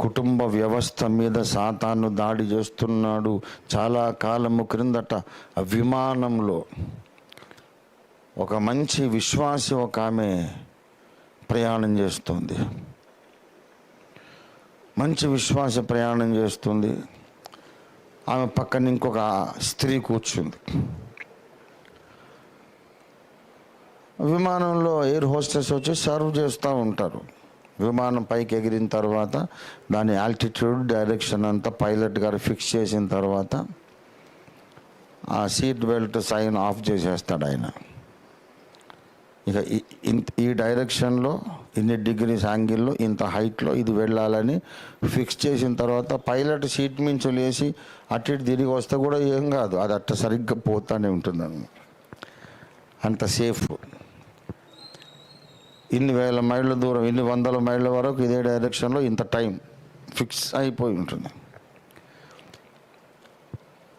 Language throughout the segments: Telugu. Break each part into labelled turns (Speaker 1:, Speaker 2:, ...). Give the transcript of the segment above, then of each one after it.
Speaker 1: కుటుంబ వ్యవస్థ మీద సాతాను దాడి చేస్తున్నాడు చాలా కాలము క్రిందట అభిమానంలో. విమానంలో ఒక మంచి విశ్వాసి ఒక ఆమె ప్రయాణం చేస్తుంది. మంచి విశ్వాస ప్రయాణం చేస్తుంది. ఆమె పక్కన ఇంకొక స్త్రీ కూర్చుంది. విమానంలో ఎయిర్ హోస్టెస్ వచ్చి సర్వ్ చేస్తూ ఉంటారు. విమానం పైకి ఎగిరిన తర్వాత దాని ఆల్టిట్యూడ్ డైరెక్షన్ అంతా పైలట్ గారు ఫిక్స్ చేసిన తర్వాత ఆ సీట్ బెల్ట్ సైన్ ఆఫ్ చేసేస్తాడు ఆయన. ఇక ఈ- ఈ డైరెక్షన్లో ఇన్ని డిగ్రీస్ యాంగిల్లో ఇంత హైట్లో ఇది వెళ్ళాలని ఫిక్స్ చేసిన తర్వాత పైలట్ సీట్ మించి లేచి అటు ఇటు తిరిగి వస్తే కూడా ఏం కాదు. అది అట్ట సరిగ్గా పోతానే ఉంటుంది అంత సేఫ్ ఇన్ని వేల మైళ్ళ దూరం ఇన్ని వందల మైళ్ళ వరకు ఇదే డైరెక్షన్లో ఇంత టైం ఫిక్స్ అయిపోయి ఉంటుంది.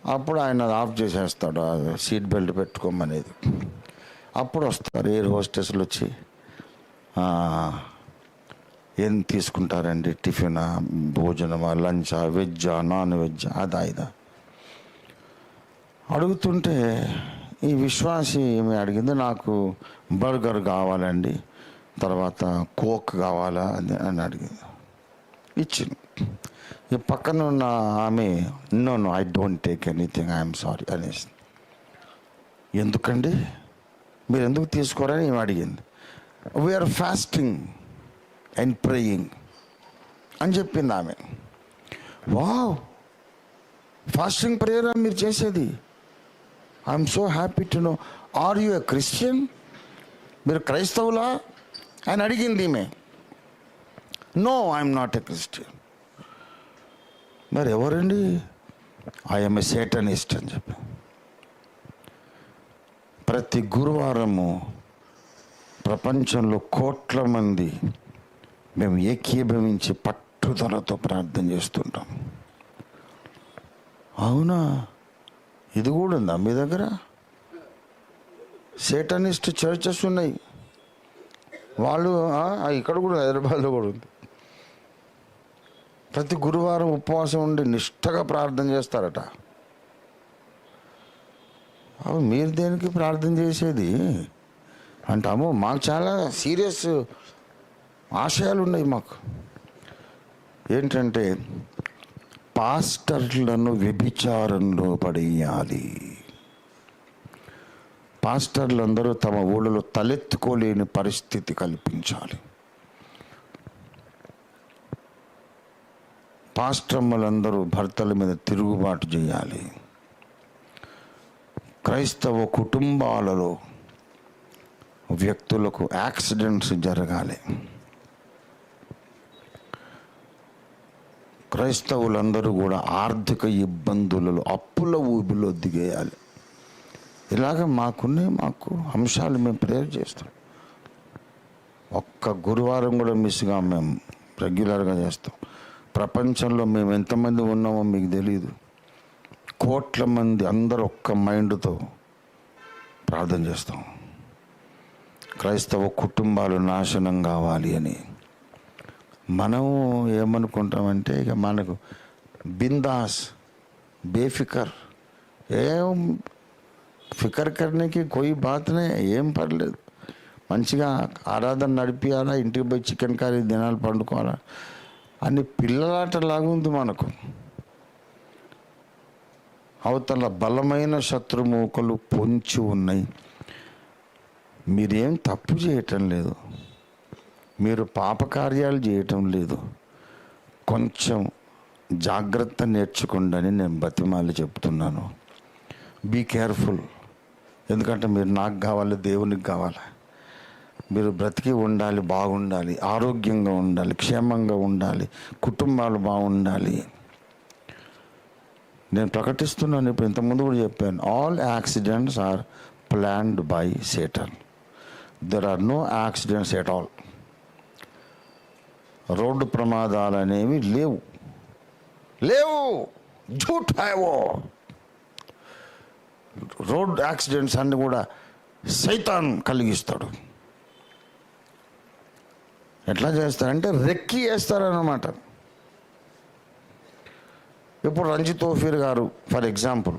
Speaker 1: అప్పుడు ఆయన ఆఫ్ చేసేస్తాడు సీట్ బెల్ట్ పెట్టుకోమనేది. అప్పుడు వస్తారు ఎయిర్ హోస్టెస్లు వచ్చి ఏం తీసుకుంటారండి? టిఫినా భోజనమా లంచా వెజ్జా నాన్ వెజ్జా అదా ఇదా? అడుగుతుంటే ఈ విశ్వాసి ఏమి అడిగింది నాకు బర్గర్ కావాలండి. తర్వాత కోక్ కావాలా అని అని అడిగింది. ఇచ్చింది. ఈ పక్కన ఉన్న ఆమె no no I don't take anything I'm sorry అనేసి. ఎందుకండి? మీరు ఎందుకు తీసుకోరని ఏమి అడిగింది. వీఆర్ ఫాస్టింగ్ అండ్ ప్రేయింగ్ అని చెప్పింది ఆమె. వావ్ ఫాస్టింగ్ ప్రేయర్ మీరు చేసేది. I'm so happy to know are you a Christian మీరు క్రైస్తవులా? అని అడిగింది ఈమె no I'm not a Christian మరి ఎవరండి ఐఎమ్ ఎ సేటనిస్ట్ అని చెప్పి. ప్రతి గురువారము ప్రపంచంలో కోట్ల మంది మేము ఏకీభవించి పట్టుదలతో ప్రార్థన చేస్తుంటాం. అవునా? ఇది కూడా ఉందా మీ దగ్గర? సేటనిస్ట్ చర్చెస్ ఉన్నాయి. వాళ్ళు ఇక్కడ కూడా హైదరాబాద్లో కూడా ఉంది. ప్రతి గురువారం ఉపవాసం ఉండి నిష్టగా ప్రార్థన చేస్తారట. అవి మీరు దేనికి ప్రార్థన చేసేది? అంటాము మాకు చాలా సీరియస్ ఆశయాలు ఉన్నాయి మాకు. ఏంటంటే పాస్టర్లను వ్యభిచారంలో పడేయాలి. పాస్టర్లందరూ తమ ఊళ్ళలో తలెత్తుకోలేని పరిస్థితి కల్పించాలి. పాస్టమ్మలందరూ భర్తల మీద తిరుగుబాటు చేయాలి. క్రైస్తవ కుటుంబాలలో వ్యక్తులకు యాక్సిడెంట్స్ జరగాలి. క్రైస్తవులందరూ కూడా ఆర్థిక ఇబ్బందులలో అప్పుల ఊబిలో దిగేయాలి. ఇలాగ మాకున్నాయి మాకు అంశాలు మేము ప్రేయర్ చేస్తాం. ఒక్క గురువారం కూడా మిస్గా మేము రెగ్యులర్గా చేస్తాం. ప్రపంచంలో మేము ఎంతమంది ఉన్నామో మీకు తెలియదు కోట్ల మంది అందరూ ఒక్క మైండ్తో ప్రార్థన చేస్తాం. క్రైస్తవ కుటుంబాలు నాశనం కావాలి అని. మనం ఏమనుకుంటామంటే ఇక మనకు బిందాస్ బేఫికర్ ఏం ఫికర్ కర్నీకి కొయ్యి బాతనే ఏం పర్లేదు. మంచిగా ఆరాధన నడిపియాలా ఇంటికి పోయి చికెన్ కర్రీ దినాలు పండుకోవాలా? అని పిల్లలాట ఉంది మనకు. అవతల బలమైన శత్రుమూకలు పొంచి ఉన్నాయి. మీరేం తప్పు చేయటం లేదు. మీరు పాపకార్యాలు చేయటం లేదు. కొంచెం జాగ్రత్త నేర్చుకోండి నేను బతిమాలి చెప్తున్నాను. బీ కేర్ఫుల్ ఎందుకంటే మీరు నాకు కావాలి దేవునికి కావాలి. మీరు బ్రతికి ఉండాలి బాగుండాలి ఆరోగ్యంగా ఉండాలి క్షేమంగా ఉండాలి కుటుంబాలు బాగుండాలి. నేను ప్రకటిస్తున్నాను ఇప్పుడు ఇంతకుముందు కూడా చెప్పాను all accidents are planned by Satan there are no accidents at all road ప్రమాదాలు అనేవి లేవు. లేవు. Jute Hao. రోడ్ యాక్సిడెంట్స్ అన్ని కూడా సైతాన్ కలిగిస్తాడు. ఎట్లా చేస్తారంటే రెక్కి వేస్తారన్నమాట. ఇప్పుడు రంజిత్ ఓఫీర్ గారు ఫర్ ఎగ్జాంపుల్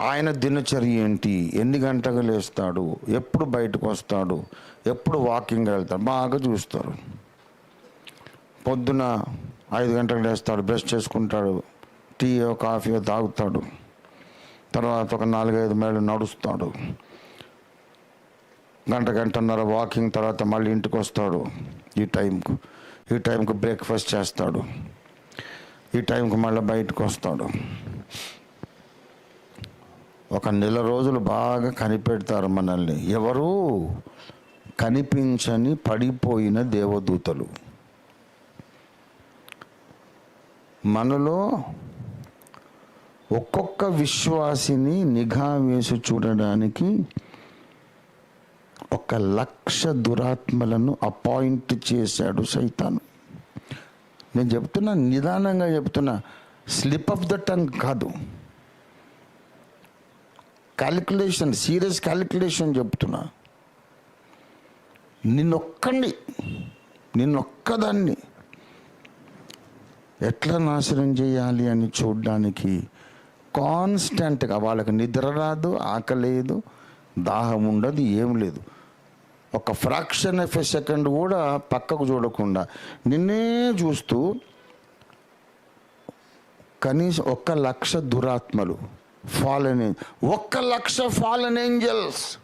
Speaker 1: ఆయన దినచర్య ఏంటి? ఎన్ని గంటలు లేస్తాడు? ఎప్పుడు బయటకు వస్తాడు? ఎప్పుడు వాకింగ్ వెళ్తాడు? బాగా చూస్తారు. పొద్దున ఐదు గంటలకు లేస్తాడు బ్రష్ చేసుకుంటాడు టీయో కాఫీయో తాగుతాడు. తర్వాత ఒక నాలుగైదు మైళ్ళు నడుస్తాడు. గంట గంటన్నర వాకింగ్ తర్వాత మళ్ళీ ఇంటికి వస్తాడు. ఈ టైంకు ఈ టైంకు బ్రేక్ఫాస్ట్ చేస్తాడు. ఈ టైంకి మళ్ళీ బయటకు వస్తాడు. ఒక నెల రోజులు బాగా కనిపెడతారు మనల్ని. ఎవరు కనిపించని పడిపోయిన దేవదూతలు. మనలో ఒక్కొక్క విశ్వాసిని నిఘా వేసి చూడడానికి ఒక లక్ష దురాత్మలను అపాయింట్ చేశాడు సైతాను. నేను చెప్తున్నా నిదానంగా చెప్తున్నా స్లిప్ ఆఫ్ ద టంగ్ కాదు. క్యాలిక్యులేషన్ సీరియస్ క్యాలిక్యులేషన్ చెప్తున్నా. నిన్నొక్కండి నిన్నొక్కదాన్ని. ఎట్లా నాశనం చేయాలి అని చూడడానికి కాన్స్టెంట్గా వాళ్ళకి నిద్ర రాదు ఆకలేదు దాహం ఉండదు ఏం లేదు. ఒక ఫ్రాక్షన్ ఆఫ్ ఎ సెకండ్ కూడా పక్కకు చూడకుండా నిన్నే చూస్తూ కనీసం ఒక్క లక్ష దురాత్మలు ఫాలన్ ఒక్క లక్ష fallen angels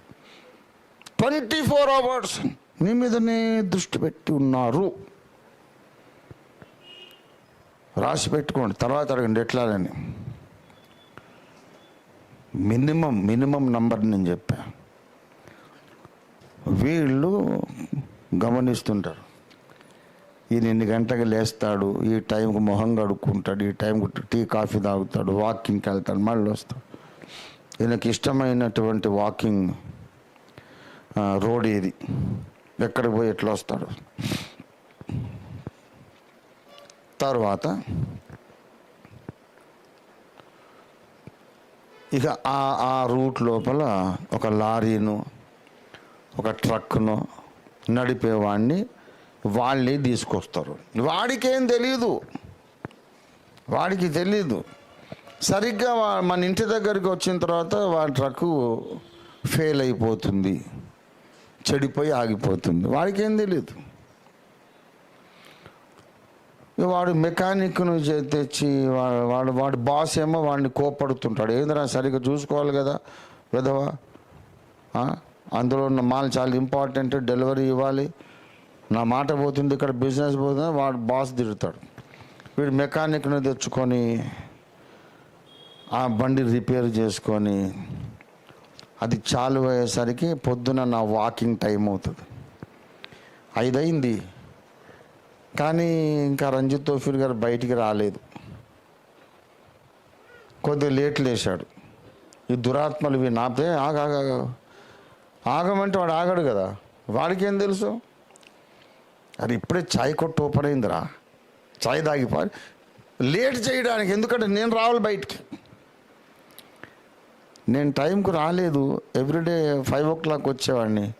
Speaker 1: twenty four hours నీ మీదనే దృష్టి పెట్టి ఉన్నారు. రాసి పెట్టుకోండి తర్వాత అడగండి ఎట్లా అని. మినిమం మినిమం నంబర్ నేను చెప్పా. వీళ్ళు గమనిస్తుంటారు. ఈయన ఎన్ని గంటలకు లేస్తాడు ఈ టైంకి మొహం కడుక్కుంటాడు ఈ టైంకి టీ కాఫీ తాగుతాడు వాకింగ్కి వెళ్తాడు మళ్ళీ వస్తాడు. ఈయనకి ఇష్టమైనటువంటి వాకింగ్ రోడ్ ఏది? ఎక్కడికి పోయి ఎట్లా వస్తాడు? తర్వాత ఇక ఆ ఆ రూట్ లోపల ఒక లారీను ఒక ట్రక్ను నడిపేవాడిని వాళ్ళే తీసుకొస్తారు. వాడికేం తెలియదు వాడికి తెలీదు. సరిగ్గా వా- మన ఇంటి దగ్గరికి వచ్చిన తర్వాత వాడి ట్రక్కు ఫెయిల్ అయిపోతుంది. చెడిపోయి ఆగిపోతుంది. వాడికేం తెలియదు వాడు మెకానిక్ను తెచ్చి వాడు వాడు వాడి బాస్ ఏమో వాడిని కోపడుతుంటాడు ఏందిరా సరిగ్గా చూసుకోవాలి కదా విధవా? అందులో ఉన్న మాల్ చాలా ఇంపార్టెంట్ డెలివరీ ఇవ్వాలి. నా మాట పోతుంది ఇక్కడ బిజినెస్ పోతుంది వాడు బాస్ తిరుగుతాడు వీడు మెకానిక్ను తెచ్చుకొని ఆ బండి రిపేర్ చేసుకొని అది చాలు అయ్యేసరికి పొద్దున నా వాకింగ్ టైం అవుతుంది ఐదైంది కానీ ఇంకా రంజిత్ తోఫీర్ గారు బయటికి రాలేదు. కొద్దిగా లేట్ లేచాడు. ఈ దురాత్మలు ఇవి నాపే ఆగ ఆగమంటే వాడు ఆగాడు కదా. వాడికి ఏం తెలుసు? అది ఇప్పుడే చాయ్ కొట్టు ఓపెన్ అయిందిరా. చాయ్ దాగిపో లేట్ చేయడానికి ఎందుకంటే నేను రావాలి బయటికి. నేను టైంకు రాలేదు. ఎవ్రీడే ఫైవ్ ఓ క్లాక్ వచ్చేవాడిని.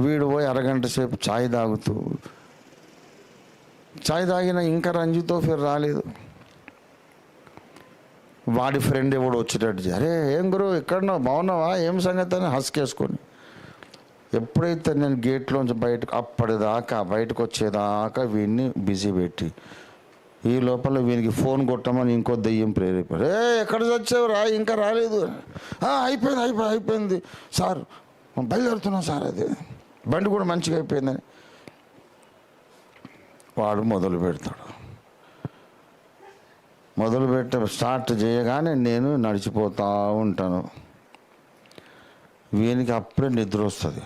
Speaker 1: వీడు పోయి అరగంట సేపు చాయ్ తాగుతూ చాయ్ తాగిన ఇంకా రంజితో ఫిర్ రాలేదు. వాడి ఫ్రెండ్ ఎవడు వచ్చేటట్టు అరే ఏం గురు ఎక్కడన్నా బాగున్నావా? ఏం సంగతి అని హస్కేసుకొని. ఎప్పుడైతే నేను గేట్లోంచి బయటకు అప్పటిదాకా బయటకు వచ్చేదాకా వీడిని బిజీ పెట్టి ఈ లోపల వీనికి ఫోన్ కొట్టమని ఇంకో దెయ్యం ప్రేరేపారు ఏ ఎక్కడ చచ్చావు రా ఇంకా రాలేదు. అయిపోయింది అయిపోయింది అయిపోయి అయిపోయింది. సార్ బయలుదేరుతున్నాం సార్ అది. బండి కూడా మంచిగా అయిపోయిందని. వాడు మొదలు పెడతాడు. మొదలు పెట్ట స్టార్ట్ చేయగానే నేను నడిచిపోతూ ఉంటాను. వీనికి అప్పుడే నిద్ర వస్తుంది.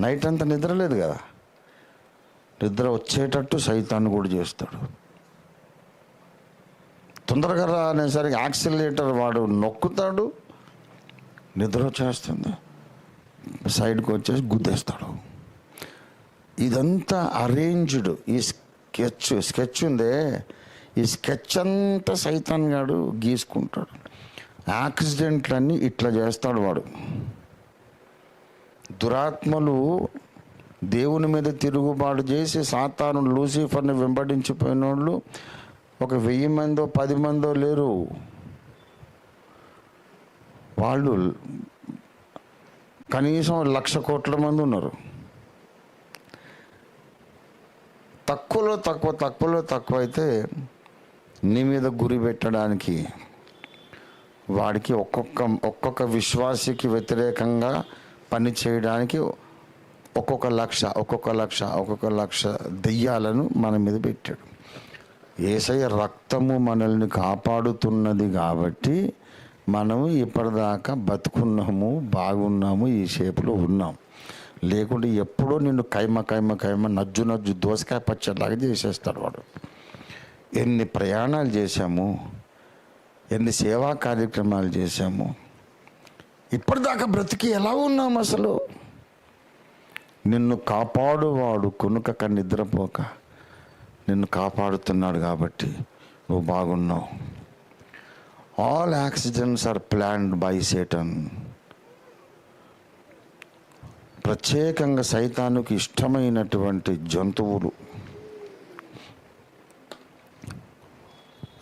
Speaker 1: నైట్ అంతా నిద్ర లేదు కదా. నిద్ర వచ్చేటట్టు సైతాన్ని కూడా చేస్తాడు. తొందరగా రానేసరికి యాక్సిలేటర్ వాడు నొక్కుతాడు. నిద్ర వచ్చేస్తుంది. సైడ్కి వచ్చేసి గుద్దేస్తాడు. ఇదంతా అరేంజ్డ్ ఈ స్కెచ్ స్కెచ్ ఉందే. ఈ స్కెచ్ అంతా సైతాన్ గాడు గీసుకుంటాడు. యాక్సిడెంట్లన్నీ ఇట్లా చేస్తాడు వాడు. దురాత్మలు దేవుని మీద తిరుగుబాటు చేసి సాతాను లూసిఫర్ని వెంబడించిపోయిన వాళ్ళు ఒక వెయ్యి మందో పది మందో లేరు. వాళ్ళు కనీసం లక్ష కోట్ల మంది ఉన్నారు. తక్కువలో తక్కువ తక్కువలో తక్కువ అయితే నీ మీద గురి పెట్టడానికి వాడికి ఒక్కొక్క ఒక్కొక్క విశ్వాసికి వ్యతిరేకంగా పని చేయడానికి ఒక్కొక్క లక్ష ఒక్కొక్క లక్ష ఒక్కొక్క లక్ష దెయ్యాలను మన మీద పెట్టాడు. ఏసయ్య రక్తము మనల్ని కాపాడుతున్నది కాబట్టి మనము ఇప్పటిదాకా బతుకున్నాము బాగున్నాము ఈ షేపులో ఉన్నాం. లేకుంటే ఎప్పుడో నిన్ను కైమ కైమ కైమ నజ్జు నజ్జు దోసకాయ పచ్చడిలాగా చేసేస్తాడు వాడు. ఎన్ని ప్రయాణాలు చేశాము ఎన్ని సేవా కార్యక్రమాలు చేశాము ఇప్పటిదాకా బ్రతికి ఎలా ఉన్నాము అసలు? నిన్ను కాపాడువాడు కొనుకక నిద్రపోక నిన్ను కాపాడుతున్నాడు కాబట్టి నువ్వు బాగున్నావు. All accidents are planned by Satan ప్రత్యేకంగా సైతానికి ఇష్టమైనటువంటి జంతువులు.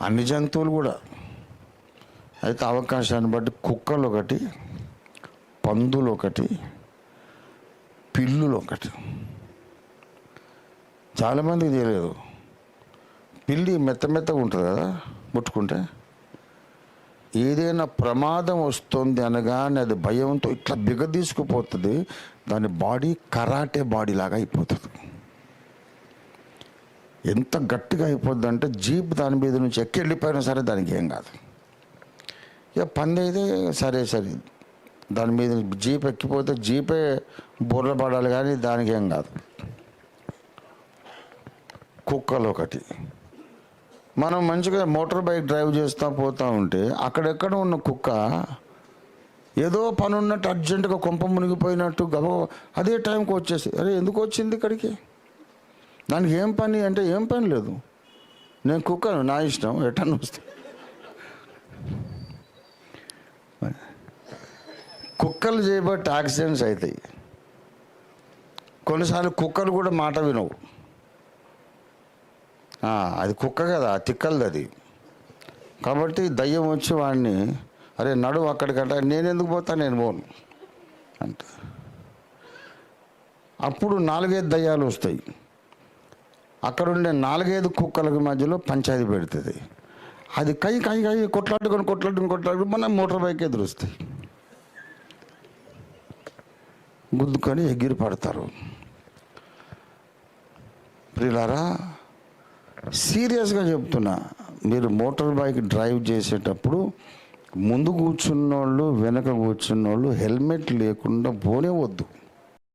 Speaker 1: అన్ని జంతువులు కూడా. అయితే అవకాశాన్ని బట్టి కుక్కలు ఒకటి పందులు ఒకటి పిల్లులు ఒకటి. చాలామందికి తెలియదు. పిల్లి మెత్త మెత్తగా ఉంటుంది కదా ముట్టుకుంటే? ఏదైనా ప్రమాదం వస్తుంది అనగానే అది భయంతో ఇట్లా బిగదీసుకుపోతుంది దాని బాడీ కరాటే బాడీ లాగా అయిపోతుంది. ఎంత గట్టిగా అయిపోద్ది అంటే జీప్ దాని మీద నుంచి ఎక్కి వెళ్ళిపోయినా సరే దానికి ఏం కాదు. ఇక పంది అయితే సరే సరే. దాని మీద జీప్ ఎక్కిపోతే జీపే బుర్ర పడాలి కానీ దానికి ఏం కాదు. కుక్కలు ఒకటి. మనం మంచిగా మోటార్ బైక్ డ్రైవ్ చేస్తూ పోతూ ఉంటే అక్కడెక్కడ ఉన్న కుక్క ఏదో పని ఉన్నట్టు అర్జెంటుగా కొంప మునిగిపోయినట్టు గబ అదే టైంకి వచ్చేసి అరే ఎందుకు వచ్చింది ఇక్కడికి? దానికి ఏం పని? అంటే ఏం పని లేదు. నేను కుక్కను నా ఇష్టం ఎటన్ వస్తే. కుక్కలు చేయబట్టి యాక్సిడెంట్స్ అవుతాయి. కొన్నిసార్లు కుక్కలు కూడా మాట వినవు. అది కుక్క కదా తిక్కలది అది. కాబట్టి దయ్యం వచ్చి వాడిని అరే నడు అక్కడికంట నేను ఎందుకు పోతా నేను పోను. అంట. అప్పుడు నాలుగైదు దయ్యాలు వస్తాయి. అక్కడుండే నాలుగైదు కుక్కలకి మధ్యలో పంచాయతీ పెడుతుంది. అది కై కై కై కొట్లాడుకొని కొట్లాడుకొని కొట్లాడుకొని మన మోటార్ బైక్ ఎదురుస్తాయి. గుద్దుకొని ఎగిరి పడతారు. ప్రియులారా సీరియస్గా చెప్తున్నా. మీరు మోటార్ బైక్ డ్రైవ్ చేసేటప్పుడు ముందు కూర్చున్నోళ్ళు వెనక కూర్చున్నోళ్ళు హెల్మెట్ లేకుండా పోనే వద్దు